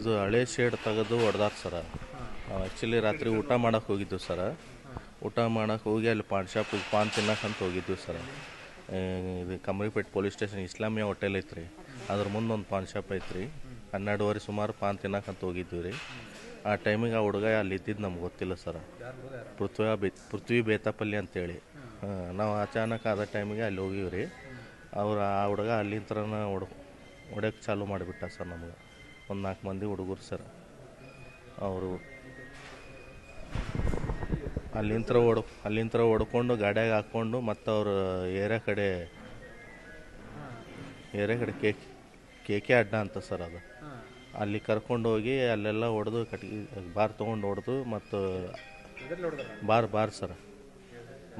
ಇದು ಹಳೆ ಶೇಡ್ ತೆಗೆದು ಹೊಡೆದಾರ ಸರ. ಆ್ಯಕ್ಚುಲಿ ರಾತ್ರಿ ಊಟ ಮಾಡಕ್ಕೆ ಹೋಗಿದ್ದು ಸರ. ಊಟ ಮಾಡಕ್ಕೆ ಹೋಗಿ ಅಲ್ಲಿ ಪಾನ್ ಶಾಪಿಗೆ ಪಾನ್ ತಿನ್ನಕ್ಕಂತ ಹೋಗಿದ್ವಿ ಸರ. ಇದು Kamaripet police station Islamia hotel ಐತ್ರಿ. ಅದ್ರ ಮುಂದೆ ಒಂದು ಪಾನ್ ಶಾಪ್ ಐತ್ರಿ. ಹನ್ನೆರಡುವರೆ ಸುಮಾರು ಪಾನ್ ತಿನ್ನಕ್ಕಂತ ಹೋಗಿದ್ವಿ ರೀ. ಆ ಟೈಮಿಗೆ ಆ ಹುಡುಗ ಅಲ್ಲಿ ಇದ್ದಿದ್ದು ನಮ್ಗೆ ಗೊತ್ತಿಲ್ಲ ಸರ. ಪೃಥ್ವಿ ಬೇ, ಪೃಥ್ವಿ ಬೇತಾಪಲ್ಲಿ ಅಂತೇಳಿ. ನಾವು ಅಚಾನಕ್ ಆದ ಟೈಮಿಗೆ ಅಲ್ಲಿ ಹೋಗಿವಿ ರೀ ಅವ್ರು ಆ ಹುಡುಗ ಅಲ್ಲಿಂತ್ರನ ಹೊಡ್ ಹೊಡ್ಯಕ್ಕೆ ಚಾಲೂ ಮಾಡಿಬಿಟ್ಟ ಸರ್ ನಮ್ಗೆ. ಒಂದು ನಾಲ್ಕು ಮಂದಿ ಹುಡುಗರು ಸರ್. ಅವರು ಅಲ್ಲಿಂತ್ರ ಹೊಡ್ ಅಲ್ಲಿಂತ್ರ ಹೊಡ್ಕೊಂಡು ಗಾಡಿಯಾಗ ಹಾಕ್ಕೊಂಡು ಮತ್ತು ಅವರು ಏರಿಯಾ ಕಡೆ ಏರಿಯಾ ಕಡೆ ಕೆ ಕೆ ಕೆ ಅಡ್ಡ ಅಂತ ಸರ್ ಅದು. ಅಲ್ಲಿ ಕರ್ಕೊಂಡು ಹೋಗಿ ಅಲ್ಲೆಲ್ಲ ಹೊಡೆದು ಕಟ್ಗೆ, ಬಾರ್ ತೊಗೊಂಡು ಹೊಡೆದು ಮತ್ತು ಬಾರ್ ಬಾರ್ ಸರ್.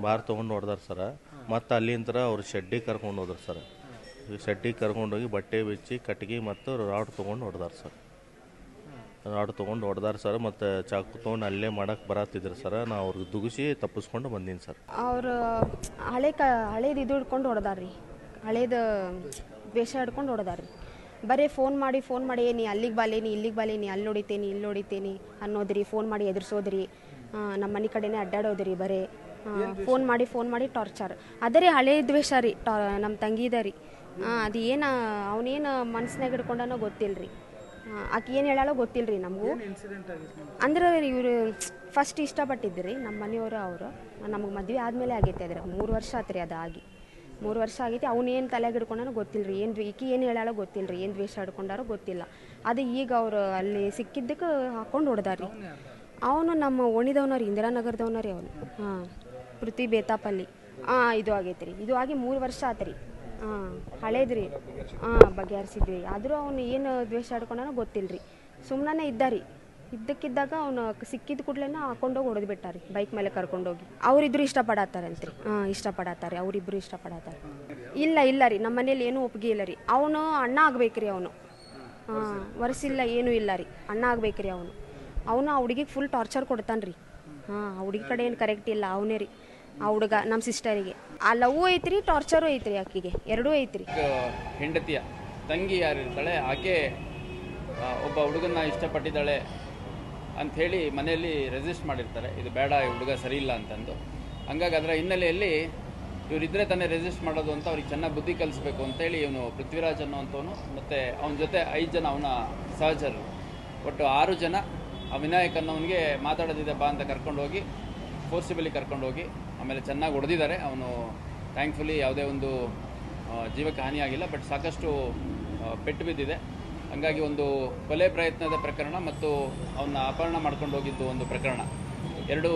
ಬಾರ್ ತೊಗೊಂಡು ಹೊಡೆದಾರ ಸರ್. ಮತ್ತು ಅಲ್ಲಿಂದ ಅವ್ರು ಶೆಡ್ಡಿಗೆ ಕರ್ಕೊಂಡು ಹೋದ್ರು ಸರ್. ಶೆಡ್ಡಿಗೆ ಕರ್ಕೊಂಡೋಗಿ ಬಟ್ಟೆ ಬಿಚ್ಚಿ ಕಟ್ಟಿಗೆ ಮತ್ತು ರಾಡ್ ತೊಗೊಂಡು ಹೊಡೆದಾರ ಸರ್. ರಾಡ್ ತೊಗೊಂಡು ಹೊಡೆದಾರ ಸರ್, ಮತ್ತು ಚಾಕು ತೊಗೊಂಡು ಅಲ್ಲೇ ಮಾಡಕ್ಕೆ ಬರತ್ತಿದ್ರು ಸರ್. ನಾ ಅವ್ರಿಗೆ ದುಗಿಸಿ ತಪ್ಪಿಸ್ಕೊಂಡು ಬಂದೀನಿ ಸರ್. ಅವರು ಹಳೆ ಕ, ಹಳೇದು ಇದು ಹಿಡ್ಕೊಂಡು ಹೊಡೆದಾರ್ರಿ ಹಳೇದು ವೇಷ ಹಿಡ್ಕೊಂಡು ಹೊಡೆದಾರ್ರಿ ಬರೀ ಫೋನ್ ಮಾಡಿ ಫೋನ್ ಮಾಡಿ ನೀ ಅಲ್ಲಿಗೆ ಬಾಲೇನಿ ಇಲ್ಲಿಗೆ ಬಾಲೇನಿ ಅಲ್ಲಿ ನೋಡಿತೇನಿ ಇಲ್ಲಿ ನೋಡಿತೇನಿ ಅನ್ನೋದ್ರಿ ಫೋನ್ ಮಾಡಿ ಎದುರಿಸೋದ್ರಿ ನಮ್ಮ ಮನೆ ಕಡೆನೇ ಅಡ್ಡಾಡೋದ್ರಿ ಬರೀ. ಫೋನ್ ಮಾಡಿ ಫೋನ್ ಮಾಡಿ ಟಾರ್ಚರ್ ಅದೇ ರೀ ಹಳೆ ದ್ವೇಷ ರೀ ಟಾ ನಮ್ಮ ತಂಗಿದ ರೀ. ಅದು ಏನು ಅವನೇನು ಮನ್ಸ್ನಾಗ ಹಿಡ್ಕೊಂಡನೋ ಗೊತ್ತಿಲ್ಲ ರೀ ಆಕೆ ಏನು ಹೇಳಾಳೋ ಗೊತ್ತಿಲ್ಲ ರೀ ನಮಗೂ ಅಂದ್ರೆ ಇವರು ಫಸ್ಟ್ ಇಷ್ಟಪಟ್ಟಿದ್ರಿ ನಮ್ಮ ಮನೆಯವರು ಅವರು. ನಮಗೆ ಮದುವೆ ಆದಮೇಲೆ ಆಗೈತೆ ಅದ್ರ ಮೂರು ವರ್ಷ ಆತ್ರಿ ಅದು ಆಗಿ. ಮೂರು ವರ್ಷ ಆಗೈತಿ ಅವನೇನು ತಲೆಗೆ ಹಿಡ್ಕೊಂಡನೋ ಗೊತ್ತಿಲ್ಲ ರೀ ಏನು ಈಕಿ ಏನು ಹೇಳಾಳೋ ಗೊತ್ತಿಲ್ಲ ರೀ ಏನು ದ್ವೇಷ ಹಿಡ್ಕೊಂಡಾರೋ ಗೊತ್ತಿಲ್ಲ. ಅದು ಈಗ ಅವರು ಅಲ್ಲಿ ಸಿಕ್ಕಿದ್ದಕ್ಕೆ ಹಾಕೊಂಡು ರೀ. ಅವನು ನಮ್ಮ ಓಣಿದವನ ರೀ ಇಂದಿರಾನಗರದವನ ರೀ ಅವನು. ಹಾಂ. ಪೃಥ್ವಿ ಬೇತಾಪಲ್ಲಿ. ಹಾಂ ಇದು ಆಗೈತೆ ರೀ. ಇದು ಆಗಿ ಮೂರು ವರ್ಷ ಆತ್ರಿ. ಹಾಂ ಹಳೇದ್ರಿ. ಹಾಂ ಬಗೆಹರಿಸಿದ್ವಿ. ಆದರೂ ಅವನು ಏನು ದ್ವೇಷ ಆಡ್ಕೊಂಡನೋ ಗೊತ್ತಿಲ್ಲ ರೀ ಸುಮ್ಮನೆ ಇದ್ದ ರೀ ಇದ್ದಕ್ಕಿದ್ದಾಗ ಅವನು ಸಿಕ್ಕಿದ ಕೂಡಲೇ ಹಾಕೊಂಡೋಗಿ ಹೊಡೆದು ಬಿಟ್ಟಾರಿ. ಬೈಕ್ ಮೇಲೆ ಕರ್ಕೊಂಡೋಗಿ. ಅವರಿಬ್ರು ಇಷ್ಟಪಡತ್ತಾರಂತ್ರಿ ಹಾಂ ಇಷ್ಟಪಡತ್ತಾರೆ ಅವರಿಬ್ರು ಇಷ್ಟಪಡತ್ತಾರೆ ಇಲ್ಲ ಇಲ್ಲ ರೀ. ನಮ್ಮ ಮನೇಲಿ ಏನೂ ಒಪ್ಪಿಗೆ ಇಲ್ಲ ರೀ. ಅವನು ಅಣ್ಣ ಆಗ್ಬೇಕು ರೀ ಅವನು ಹಾಂ ವರ್ಷಿಲ್ಲ ಏನೂ ಇಲ್ಲ ರೀ. ಅಣ್ಣ ಆಗ್ಬೇಕು ರೀ ಅವನು. ಅವನು ಆ ಹುಡುಗಿಗೆ ಫುಲ್ ಟಾರ್ಚರ್ ಕೊಡ್ತಾನೆ ರೀ ಹಾಂ ಹುಡುಗಿ ಕಡೆ ಏನು ಕರೆಕ್ಟ್ ಇಲ್ಲ, ಅವನೇ ರೀ, ಆ ಹುಡುಗ ನಮ್ಮ ಸಿಸ್ಟರಿಗೆ ಆ ಲವ್ ಐತ್ರಿ ಟಾರ್ಚರು ಐತ್ರಿ ಆಕಿಗೆ, ಎರಡೂ ಐತ್ರಿ. ಹೆಂಡತಿಯ, ತಂಗಿ ಯಾರಿರ್ತಾಳೆ, ಆಕೆ ಒಬ್ಬ ಹುಡುಗನ ಇಷ್ಟಪಟ್ಟಿದ್ದಾಳೆ ಅಂಥೇಳಿ ಮನೆಯಲ್ಲಿ ರೆಸಿಸ್ಟ್ ಮಾಡಿರ್ತಾರೆ. ಇದು ಬೇಡ, ಈ ಹುಡುಗ ಸರಿ ಇಲ್ಲ ಅಂತಂದು. ಹಂಗಾಗಿ ಅದರ ಹಿನ್ನೆಲೆಯಲ್ಲಿ ಇವರಿದ್ರೆ ತಾನೇ ರೆಸಿಸ್ಟ್ ಮಾಡೋದು ಅಂತ ಅವ್ರಿಗೆ ಚೆನ್ನಾಗಿ ಬುದ್ಧಿ ಕಲಿಸ್ಬೇಕು ಅಂತೇಳಿ ಇವನು ಪೃಥ್ವಿರಾಜ್ ಅನ್ನೋಂಥವನು ಮತ್ತು ಅವನ ಜೊತೆ ಐದು ಜನ ಅವನ ಸಹಜರು ಒಟ್ಟು ಆರು ಜನ ಆ ವಿನಾಯಕ್ ಅನ್ನೋನಿಗೆ ಮಾತಾಡೋದಿದೆ ಬಾ ಅಂತ ಕರ್ಕೊಂಡು ಹೋಗಿ ಫೋರ್ಸಿಬಲಿ ಕರ್ಕೊಂಡು ಹೋಗಿ ಆಮೇಲೆ ಚೆನ್ನಾಗಿ ಹೊಡೆದಿದ್ದಾರೆ. ಅವನು ಥ್ಯಾಂಕ್ಫುಲಿ ಯಾವುದೇ ಒಂದು ಜೀವಕ್ಕೆ ಹಾನಿಯಾಗಿಲ್ಲ ಬಟ್ ಸಾಕಷ್ಟು ಪೆಟ್ಟು ಬಿದ್ದಿದೆ. ಹಂಗಾಗಿ ಒಂದು ಕೊಲೆ ಪ್ರಯತ್ನದ ಪ್ರಕರಣ ಮತ್ತು ಅವನ್ನ ಅಪಹರಣ ಮಾಡ್ಕೊಂಡು ಹೋಗಿದ್ದು ಒಂದು ಪ್ರಕರಣ. ಎರಡು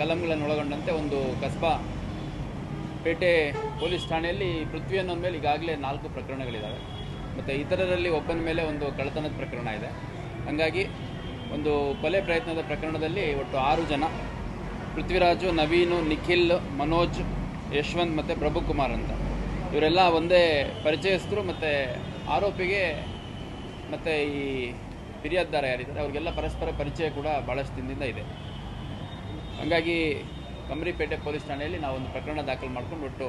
ಕಲಂಗಳನ್ನು ಒಳಗೊಂಡಂತೆ ಒಂದು ಕಸ್ಬಾ ಪೇಟೆ ಪೊಲೀಸ್ ಠಾಣೆಯಲ್ಲಿ ಪೃಥ್ವಿ ಅನ್ನೋ ಮೇಲೆ ಈಗಾಗಲೇ ನಾಲ್ಕು ಪ್ರಕರಣಗಳಿದ್ದಾವೆ ಮತ್ತು ಇತರರಲ್ಲಿ ಒಬ್ಬನ ಮೇಲೆ ಒಂದು ಕಳ್ಳತನದ ಪ್ರಕರಣ ಇದೆ. ಹಂಗಾಗಿ ಒಂದು ಕೊಲೆ ಪ್ರಯತ್ನದ ಪ್ರಕರಣದಲ್ಲಿ ಒಟ್ಟು ಆರು ಜನ. ಪೃಥ್ವಿರಾಜು, ನವೀನು, ನಿಖಿಲ್, ಮನೋಜ್, ಯಶವಂತ್ ಮತ್ತು ಪ್ರಭುಕುಮಾರ್ ಅಂತ. ಇವರೆಲ್ಲ ಒಂದೇ ಪರಿಚಯಸ್ಥರು ಮತ್ತು ಆರೋಪಿಗೆ ಮತ್ತು ಈ ಫಿರ್ಯಾದ್ದಾರ ಯಾರಿದ್ದಾರೆ, ಅವ್ರಿಗೆಲ್ಲ ಪರಸ್ಪರ ಪರಿಚಯ ಕೂಡ ಭಾಳಷ್ಟು ದಿನದಿಂದ ಇದೆ. ಹಂಗಾಗಿ ಕಮರಿಪೇಟೆ ಪೊಲೀಸ್ ಠಾಣೆಯಲ್ಲಿ ನಾವು ಒಂದು ಪ್ರಕರಣ ದಾಖಲು ಮಾಡ್ಕೊಂಡು ಒಟ್ಟು